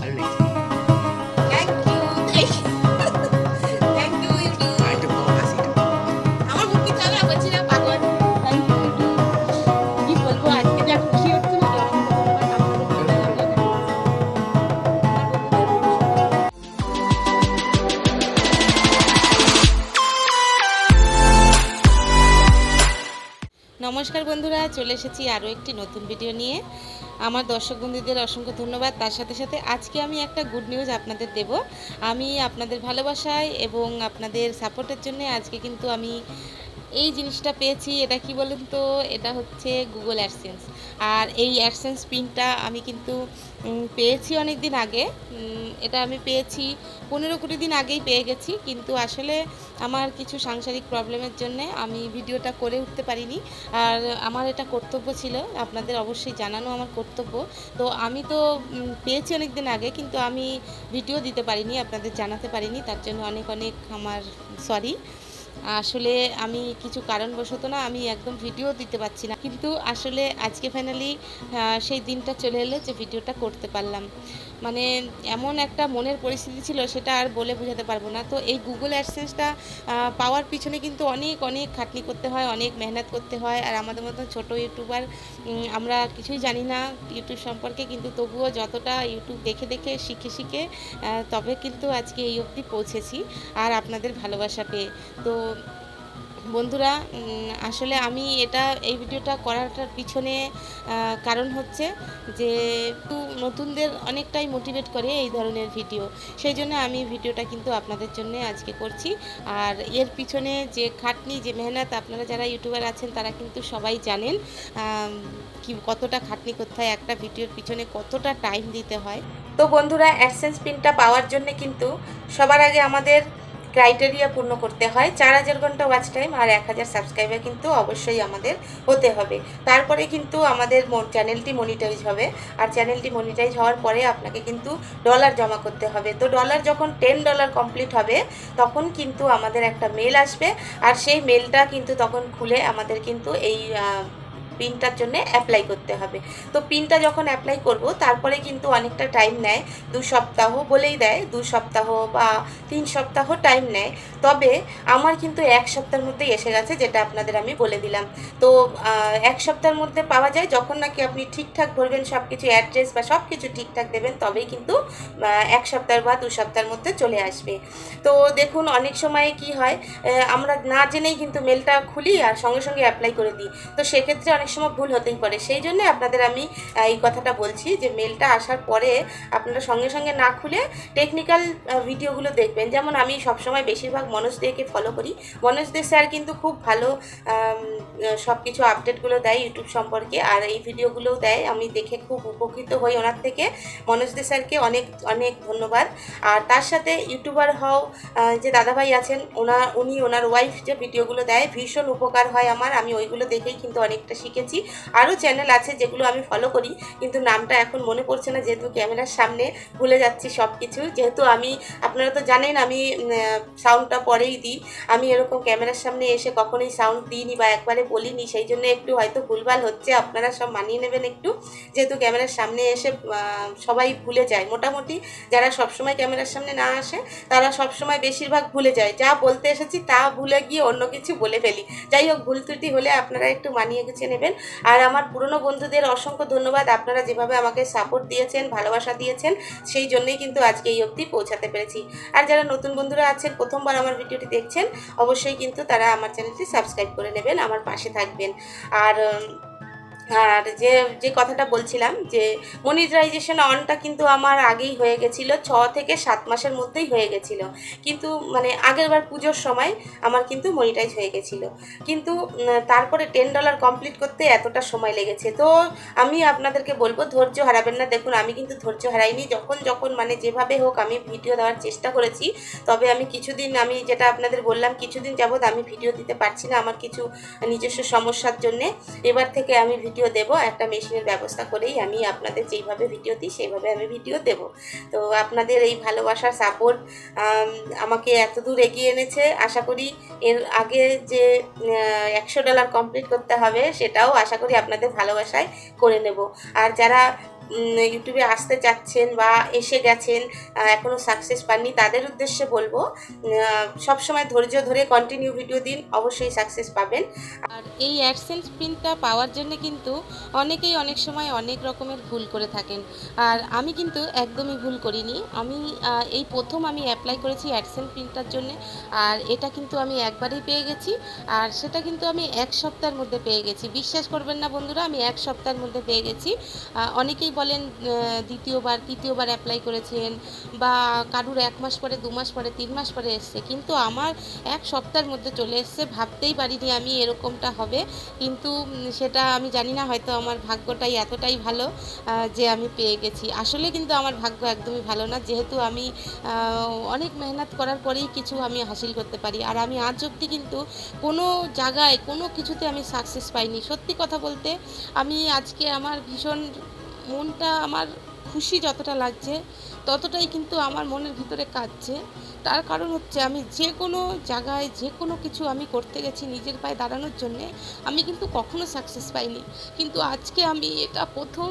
নিও এদিকে তো ভালো নমস্কার বন্ধুরা, চলে এসেছি আরও একটি নতুন ভিডিও নিয়ে। আমার দর্শক বন্ধুদের অসংখ্য ধন্যবাদ। তার সাথে সাথে আজকে আমি একটা গুড নিউজ আপনাদের দেব। আমি আপনাদের ভালোবাসায় এবং আপনাদের সাপোর্টের জন্য আজকে কিন্তু আমি এই জিনিসটা পেয়েছি। এটা কি বলুন তো? এটা হচ্ছে গুগল অ্যাডসেন্স আর এই অ্যাডসেন্স পিনটা আমি কিন্তু পেয়েছি অনেক দিন আগে এটা আমি পেয়েছি পনেরো কুড়ি দিন আগেই পেয়ে গেছি, কিন্তু আসলে আমার কিছু সাংসারিক প্রবলেমের জন্য আমি ভিডিওটা করে উঠতে পারিনি। আর আমার এটা কর্তব্য ছিল, আপনাদের অবশ্যই জানানো আমার কর্তব্য। তো আমি তো পেয়েছি অনেক দিন আগে, কিন্তু আমি ভিডিও দিতে পারিনি, আপনাদের জানাতে পারিনি, তার জন্য অনেক অনেক আমার সরি আসলে আমি কিছু কারণবশত না, আমি একদম ভিডিও দিতে পারছি না। কিন্তু আসলে আজকে ফাইনালি সেই দিনটা চলে এলো যে ভিডিওটা করতে পারলাম। মানে এমন একটা মনের পরিস্থিতি ছিল সেটা আর বলে বোঝাতে পারব না। তো এই গুগল অ্যাডসেন্সটা পাওয়ার পিছনে কিন্তু অনেক অনেক খাটনি করতে হয়, অনেক মেহনত করতে হয়। আর আমাদের মতো ছোট ইউটিউবার আমরা কিছুই জানি না ইউটিউব সম্পর্কে, কিন্তু তবুও যতটা ইউটিউব দেখে দেখে, শিখে শিখে তবে কিন্তু আজকে এই অবধি পৌঁছেছি। আর আপনাদের ভালোবাসা পেয়ে। তো বন্ধুরা আসলে আমি এটা, এই ভিডিওটা করাটার পিছনে কারণ হচ্ছে যে নতুনদের অনেকটাই মোটিভেট করে এই ধরনের ভিডিও। সেই জন্য আমি ভিডিওটা কিন্তু আপনাদের জন্য আজকে করছি। আর এর পিছনে যে খাটনি, যে মেহনত, আপনারা যারা ইউটিউবার আছেন, তারা কিন্তু সবাই জানেন কি, কতটা খাটনি করতে হয় একটা ভিডিওর পিছনে কতটা টাইম দিতে হয়। তো বন্ধুরা অ্যাডসেন্স পিনটা পাওয়ার জন্য কিন্তু সবার আগে আমাদের ক্রাইটেরিয়া পূর্ণ করতে হয়। চার হাজার ঘণ্টা ওয়াচ টাইম আর এক হাজার সাবস্ক্রাইবার কিন্তু অবশ্যই আমাদের হতে হবে। তারপরে কিন্তু আমাদের চ্যানেলটি মনিটাইজ হবে। আর চ্যানেলটি মনিটাইজ হওয়ার পরে আপনাকে কিন্তু ডলার জমা করতে হবে। তো ডলার যখন টেন ডলার কমপ্লিট হবে, তখন কিন্তু আমাদের একটা মেল আসবে। আর সেই মেলটা কিন্তু তখন খুলে আমাদের কিন্তু এই পিনটার জন্য অ্যাপ্লাই করতে হবে। তো পিনটা যখন অ্যাপ্লাই করব, তারপরে কিন্তু অনেকটা টাইম নেয়, দু সপ্তাহ বলেই দেয়, দু সপ্তাহ বা তিন সপ্তাহ টাইম নেয়। তবে আমার কিন্তু এক সপ্তাহের মধ্যেই এসে গেছে, যেটা আপনাদের আমি বলে দিলাম। তো এক সপ্তাহের মধ্যে পাওয়া যায়, যখন নাকি আপনি ঠিকঠাক ভরবেন সব কিছু অ্যাড্রেস বা সব কিছু ঠিকঠাক দেবেন, তবেই কিন্তু এক সপ্তাহ বা দু সপ্তাহের মধ্যে চলে আসবে। তো দেখুন, অনেক সময় কি হয় আমরা না জেনেই কিন্তু মেলটা খুলি আর সঙ্গে সঙ্গে অ্যাপ্লাই করে দিই। তো সেক্ষেত্রে অনেক সময় ভুল হতেই পারে। সেই জন্য আপনাদের আমি এই কথাটা বলছি যে মেলটা আসার পরে আপনারা সঙ্গে সঙ্গে না খুলে টেকনিক্যাল ভিডিওগুলো দেখবেন। যেমন আমি সবসময় বেশিরভাগ মনোজ দেকে ফলো করি। মনোজ দে স্যার কিন্তু খুব ভালো সব কিছু আপডেটগুলো দেয় ইউটিউব সম্পর্কে। আর এই ভিডিওগুলোও দেয়। আমি দেখে খুব উপকৃত হই ওনার থেকে। মনোজ দে স্যারকে অনেক অনেক ধন্যবাদ। আর তার সাথে ইউটিউবার হও যে দাদাভাই আছেন ওনার উনি, ওনার ওয়াইফ যে ভিডিওগুলো দেয়, ভীষণ উপকার হয় আমার। আমি ওইগুলো দেখেই কিন্তু অনেকটা শিখেছি। আরও চ্যানেল আছে যেগুলো আমি ফলো করি, কিন্তু নামটা এখন মনে পড়ছে না যেহেতু ক্যামেরার সামনে ভুলে যাচ্ছি সব কিছু যেহেতু আমি, আপনারা তো জানেন আমি সাউন্ডটা পরেই দিই। আমি এরকম ক্যামেরার সামনে এসে কখনোই সাউন্ড দিইনি বা একবারে বলিনি, সেই জন্য একটু হয়তো ভুলভাল হচ্ছে, আপনারা সব মানিয়ে নেবেন একটু। যেহেতু ক্যামেরার সামনে এসে সবাই ভুলে যায়। মোটামুটি যারা সবসময় ক্যামেরার সামনে না আসে, তারা সবসময় বেশিরভাগ ভুলে যায়। যা বলতে এসেছি তা ভুলে গিয়ে অন্য কিছু বলে ফেলি। যাই হোক, ভুল ত্রুটি হলে আপনারা একটু মানিয়ে গুছিয়ে নেবেন। আর আমার পুরনো বন্ধুদের অসংখ্য ধন্যবাদ। আপনারা যেভাবে আমাকে সাপোর্ট দিয়েছেন, ভালোবাসা দিয়েছেন, সেই জন্যই কিন্তু আজকে এই অবধি পৌঁছাতে পেরেছি। আর যারা নতুন বন্ধুরা আছেন, প্রথমবার আমার ভিডিওটি দেখছেন, অবশ্যই কিন্তু তারা আমার চ্যানেলটি সাবস্ক্রাইব করে নেবেন, আমার পাশে থাকবেন। আর আর যে যে কথাটা বলছিলাম যে মনিটারাইজেশন অনটা কিন্তু আমার আগেই হয়ে গেছিল, ছ থেকে সাত মাসের মধ্যেই হয়ে গেছিল। কিন্তু মানে আগেরবার পুজোর সময় আমার কিন্তু মনিটাইজ হয়ে গেছিল। কিন্তু তারপরে টেন ডলার কমপ্লিট করতে এতটা সময় লেগেছে। তো আমি আপনাদেরকে বলব, ধৈর্য হারাবেন না। দেখুন, আমি কিন্তু ধৈর্য হারাইনি। যখন যখন মানে যেভাবে হোক আমি ভিডিও দেওয়ার চেষ্টা করেছি। তবে আমি কিছুদিন, আমি যেটা আপনাদের বললাম, কিছুদিন যাবৎ আমি ভিডিও দিতে পারছি না আমার কিছু নিজস্ব সমস্যার জন্যে। এবার থেকে আমি ভিডিও ভিডিও দেব, একটা মেশিনের ব্যবস্থা করেই আমি আপনাদের যেইভাবে ভিডিও দিই, সেইভাবে আমি ভিডিও দেব। তো আপনাদের এই ভালোবাসার সাপোর্ট আমাকে এত দূর এগিয়ে এনেছে। আশা করি এর আগে যে একশো ডলার কমপ্লিট করতে হবে, সেটাও আশা করি আপনাদের ভালোবাসায় করে নেব। আর যারা ইউটিউবে আসতে চাচ্ছেন বা এসে গেছেন এখনও সাকসেস পাননি, তাদের উদ্দেশ্যে বলব সব সময় ধৈর্য ধরে কন্টিনিউ ভিডিও দিন, অবশ্যই সাকসেস পাবেন। আর এই অ্যাডসেন্স প্রিন্টটা পাওয়ার জন্য কিন্তু অনেকেই অনেক সময় অনেক রকমের ভুল করে থাকেন। আর আমি কিন্তু একদমই ভুল করিনি। আমি এই প্রথম আমি অ্যাপ্লাই করেছি অ্যাডসেন্স প্রিন্টটার জন্য, আর এটা কিন্তু আমি একবারেই পেয়ে গেছি। আর সেটা কিন্তু আমি এক সপ্তাহের মধ্যে পেয়ে গেছি। বিশ্বাস করবেন না বন্ধুরা, আমি এক সপ্তাহের মধ্যে পেয়ে গেছি। অনেকেই বলেন দ্বিতীয়বার, তৃতীয়বার অ্যাপ্লাই করেছেন বা কারুর এক মাস পরে, দু মাস পরে, তিন মাস পরে এসছে। কিন্তু আমার এক সপ্তাহের মধ্যে চলে এসছে, ভাবতেই পারিনি আমি এরকমটা হবে। কিন্তু সেটা আমি জানি না, হয়তো আমার ভাগ্যটাই এতটাই ভালো যে আমি পেয়ে গেছি। আসলে কিন্তু আমার ভাগ্য একদমই ভালো না। যেহেতু আমি অনেক মেহনত করার পরেই কিছু আমি হাসিল করতে পারি। আর আমি আজ অবধি কিন্তু কোনো জায়গায়, কোনো কিছুতে আমি সাকসেস পাইনি। সত্যি কথা বলতে, আমি আজকে আমার ভীষণ মনটা আমার খুশি যতটা লাগছে, ততটাই কিন্তু আমার মনের ভিতরে কাঁদছে। তার কারণ হচ্ছে আমি যে কোনো জায়গায় যে কোনো কিছু আমি করতে গেছি নিজের পায়ে দাঁড়ানোর জন্যে, আমি কিন্তু কখনো সাকসেস পাইনি। কিন্তু আজকে আমি এটা প্রথম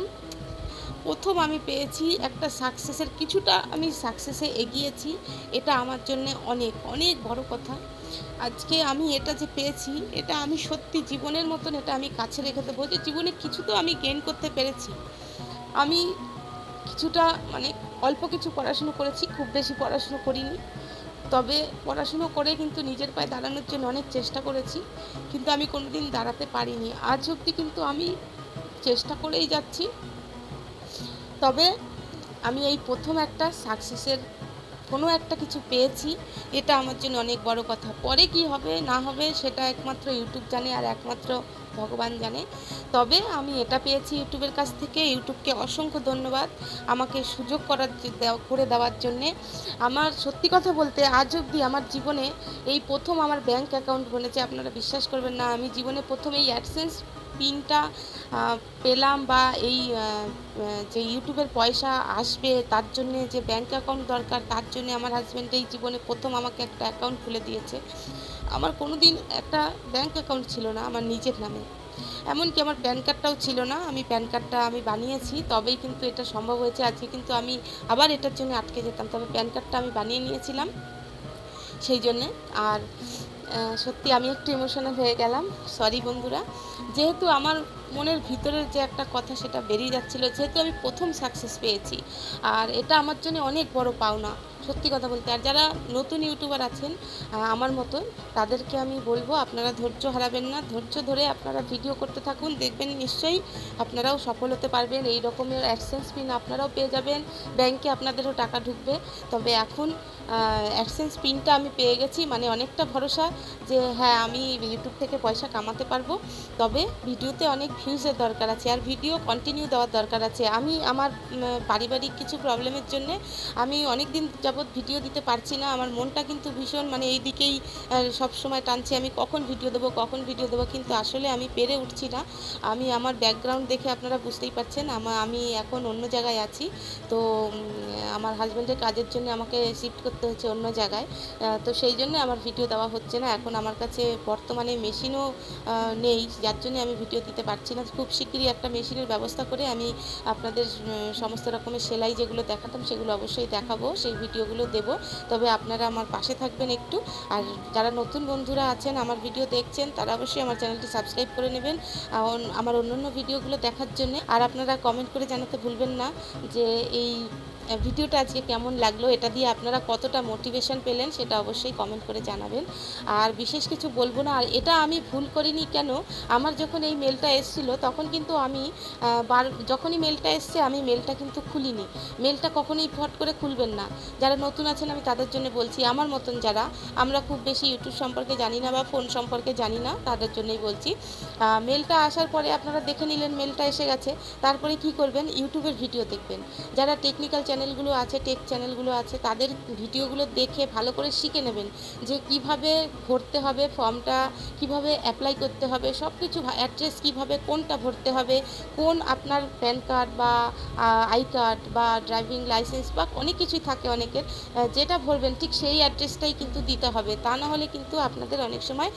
প্রথম আমি পেয়েছি একটা সাকসেসের কিছুটা আমি সাকসেসে এগিয়েছি, এটা আমার জন্য অনেক অনেক বড় কথা। আজকে আমি এটা যে পেয়েছি, এটা আমি সত্যি জীবনের মতন এটা আমি কাছে রেখে দেবো যে জীবনে কিছু তো আমি গেইন করতে পেরেছি। আমি কিছুটা মানে অল্প কিছু পড়াশুনো করেছি, খুব বেশি পড়াশুনো করিনি। তবে পড়াশুনো করে কিন্তু নিজের পায়ে দাঁড়ানোর জন্য অনেক চেষ্টা করেছি, কিন্তু আমি কোনো দিন দাঁড়াতে পারিনি। আজ অবধি কিন্তু আমি চেষ্টা করেই যাচ্ছি। তবে আমি এই প্রথম একটা সাকসেসের কোনো একটা কিছু পেয়েছি, এটা আমার জন্য অনেক বড় কথা। পরে কি হবে, না হবে, সেটা একমাত্র ইউটিউব জানে আর একমাত্র ভগবান জানে। তবে আমি এটা পেয়েছি ইউটিউবের কাছ থেকে। ইউটিউবকে অসংখ্য ধন্যবাদ আমাকে সুযোগ করার করে দেওয়ার জন্যে। আমার সত্যি কথা বলতে আজ অবধি আমার জীবনে এই প্রথম আমার ব্যাংক অ্যাকাউন্ট বলেছে আপনারা বিশ্বাস করবেন না, আমি জীবনে প্রথম এই অ্যাডসেন্স পিনটা পেলাম বা এই যে ইউটিউবের পয়সা আসবে তার জন্যে যে ব্যাঙ্ক অ্যাকাউন্ট দরকার, তার জন্য আমার হাজব্যান্ড এই জীবনে প্রথম আমাকে একটা অ্যাকাউন্ট খুলে দিয়েছে। আমার কোনো দিন একটা ব্যাঙ্ক অ্যাকাউন্ট ছিল না, আমার নিজের নামে। এমনকি আমার প্যান কার্ডটাও ছিল না, আমি প্যান কার্ডটা আমি বানিয়েছি, তবেই কিন্তু এটা সম্ভব হয়েছে। আজকে কিন্তু আমি আবার এটার জন্য আটকে যেতাম, তবে প্যান কার্ডটা আমি বানিয়ে নিয়েছিলাম। সেই জন্যে, আর সত্যি আমি একটু ইমোশনাল হয়ে গেলাম। সরি বন্ধুরা। যেহেতু আমার মনের ভিতরের যে একটা কথা সেটা বেরিয়ে যাচ্ছিল, যেহেতু আমি প্রথম সাকসেস পেয়েছি। আর এটা আমার জন্য অনেক বড় পাওনা। সত্যি কথা বলতে, আর যারা নতুন ইউটিউবার আছেন আমার মতন, তাদেরকে আমি বলব আপনারা ধৈর্য হারাবেন না। ধৈর্য ধরে আপনারা ভিডিও করতে থাকুন, দেখবেন নিশ্চয়ই আপনারাও সফল হতে পারবেন। এই রকমের অ্যাডসেন্স পিন আপনারাও পেয়ে যাবেন। ব্যাংকে আপনাদেরও টাকা ঢুকবে। তবে এখন অ্যাডসেন্স পিনটা আমি পেয়ে গেছি মানে অনেকটা ভরসা যে হ্যাঁ আমি ইউটিউব থেকে পয়সা কামাতে পারব। তবে ভিডিওতে অনেক ভিউজের দরকার আছে, আর ভিডিও কন্টিনিউ দেওয়ার দরকার আছে। আমি, আমার পারিবারিক কিছু প্রবলেমের জন্যে আমি অনেক দিন যাবৎ ভিডিও দিতে পারছি না। আমার মনটা কিন্তু ভীষণ মানে এই দিকেই সব সময় টানছে, আমি কখন ভিডিও দেবো, কখন ভিডিও দেবো, কিন্তু আসলে আমি পেরে উঠছি না। আমি আমার ব্যাকগ্রাউন্ড দেখে আপনারা বুঝতেই পারছেন, আমা, আমি এখন অন্য জায়গায় আছি। তো আমার হাজব্যান্ডের কাজের জন্য আমাকে শিফট করতে হচ্ছে অন্য জায়গায়। তো সেই জন্য আমার ভিডিও দেওয়া হচ্ছে না। এখন আমার কাছে বর্তমানে মেশিনও নেই, যার জন্য আমি ভিডিও দিতে পারছি না। খুব শিগগিরই একটা মেশিনের ব্যবস্থা করে আমি আপনাদের সমস্ত রকমের সেলাই যেগুলো দেখাতাম, সেগুলো অবশ্যই দেখাবো। সেই ভিডিওগুলো দেব। তবে আপনারা আমার পাশে থাকবেন একটু। আর যারা নতুন বন্ধুরা আছেন, আমার ভিডিও দেখছেন, তারা অবশ্যই আমার চ্যানেলটি সাবস্ক্রাইব করে নেবেন। আমার অন্য আমার অন্যান্য ভিডিওগুলো দেখার জন্য। আর আপনারা কমেন্ট করে জানাতে ভুলবেন না যে এই ভিডিওটা আজকে কেমন লাগল এটা দিয়ে আপনারা কতটা মোটিভেশন পেলেন সেটা অবশ্যই কমেন্ট করে জানাবেন। আর বিশেষ কিছু বলব না, আর এটা আমি ভুল করিনি কেন, আমার যখন এই মেলটা এসেছিল তখন কিন্তু আমি বার, যখনই মেলটা এসছে আমি মেলটা কিন্তু খুলিনি। মেলটা কখনোই ফট করে খুলবেন না। যারা নতুন আছেন আমি তাদের জন্য বলছি, আমার মতন যারা, আমরা খুব বেশি ইউটিউব সম্পর্কে জানি না বা ফোন সম্পর্কে জানি না, তাদের জন্যই বলছি। মেলটা আসার পরে আপনারা দেখে নিলেন মেলটা এসে গেছে, তারপরে কি করবেন? ইউটিউবের ভিডিও দেখবেন। যারা টেকনিক্যাল চ্যানেল চ্যানেলগুলো আছে টেক চ্যানেলগুলো আছে, তাদের ভিডিওগুলো দেখে ভালো করে শিখে নেবেন যে কীভাবে ভরতে হবে ফর্মটা, কীভাবে অ্যাপ্লাই করতে হবে সব কিছু অ্যাড্রেস কীভাবে, কোনটা ভরতে হবে, কোন আপনার প্যান কার্ড বা আই কার্ড বা ড্রাইভিং লাইসেন্স বা অনেক কিছুই থাকে অনেকের যেটা ভরবেন ঠিক সেই অ্যাড্রেসটাই কিন্তু দিতে হবে। তা না হলে কিন্তু আপনাদের অনেক সময়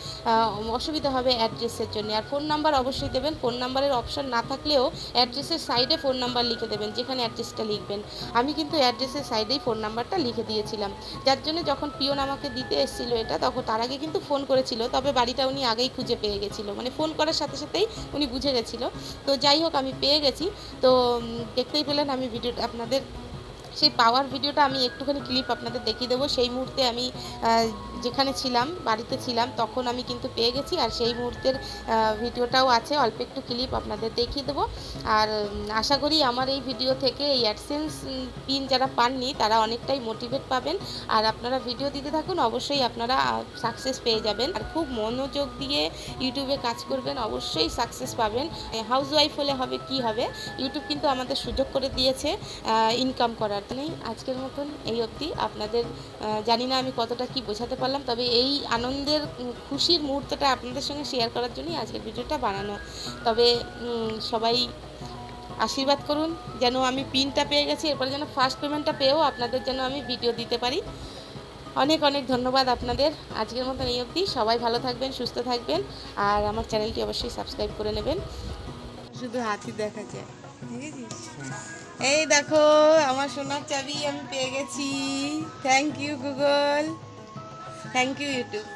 অসুবিধা হবে অ্যাড্রেসের জন্য। আর ফোন নাম্বার অবশ্যই দেবেন ফোন নাম্বারের অপশন না থাকলেও অ্যাড্রেসের সাইডে ফোন নাম্বার লিখে দেবেন, যেখানে অ্যাড্রেসটা লিখবেন। আমি কিন্তু অ্যাড্রেসের সাইডেই ফোন নাম্বারটা লিখে দিয়েছিলাম। যার জন্য যখন পিয়ন আমাকে দিতে এসেছিল এটা, তখন তার আগে কিন্তু ফোন করেছিল, তবে বাড়িটা উনি আগেই খুঁজে পেয়ে গেছিল। মানে ফোন করার সাথে সাথেই উনি বুঝে গেছিল। তো যাই হোক, আমি পেয়ে গেছি। তো দেখতেই পেলেন আমি ভিডিওটা আপনাদের সেই পাওয়ার ভিডিওটা আমি একটুখানি ক্লিপ আপনাদের দেখিয়ে দেবো। সেই মুহূর্তে আমি যেখানে ছিলাম, বাড়িতে ছিলাম, তখন আমি কিন্তু পেয়ে গেছি আর সেই মুহূর্তের ভিডিওটাও আছে। অল্প একটু ক্লিপ আপনাদের দেখিয়ে দেবো। আর আশা করি আমার এই ভিডিও থেকে এই অ্যাডসেন্স পিন যারা পাননি, তারা অনেকটাই মোটিভেট পাবেন। আর আপনারা ভিডিও দিতে থাকুন, অবশ্যই আপনারা সাকসেস পেয়ে যাবেন। আর খুব মনোযোগ দিয়ে ইউটিউবে কাজ করবেন, অবশ্যই সাকসেস পাবেন। হাউস ওয়াইফ হলে হবে, কি হবে? ইউটিউব কিন্তু আমাদের সুযোগ করে দিয়েছে ইনকাম করার। নেই আজকের মতন এই অবধি। আপনাদের জানি না আমি কতটা কি বোঝাতে পারলাম তবে এই আনন্দের খুশির মুহূর্তটা আপনাদের সঙ্গে শেয়ার করার জন্যই আজকের ভিডিওটা বানানো। তবে সবাই আশীর্বাদ করুন যেন আমি পিনটা পেয়ে গেছি এরপরে যেন ফার্স্ট পেমেন্টটা পেয়েও আপনাদের যেন আমি ভিডিও দিতে পারি। অনেক অনেক ধন্যবাদ আপনাদের। আজকের মতন এই অবধি। সবাই ভালো থাকবেন সুস্থ থাকবেন আর আমার চ্যানেলটি অবশ্যই সাবস্ক্রাইব করে নেবেন। শুধু হাতি দেখা যায় দেখেছিস? এই দেখো আমার সোনার চাবি আমি পেয়ে গেছি। Thank you Google thank you YouTube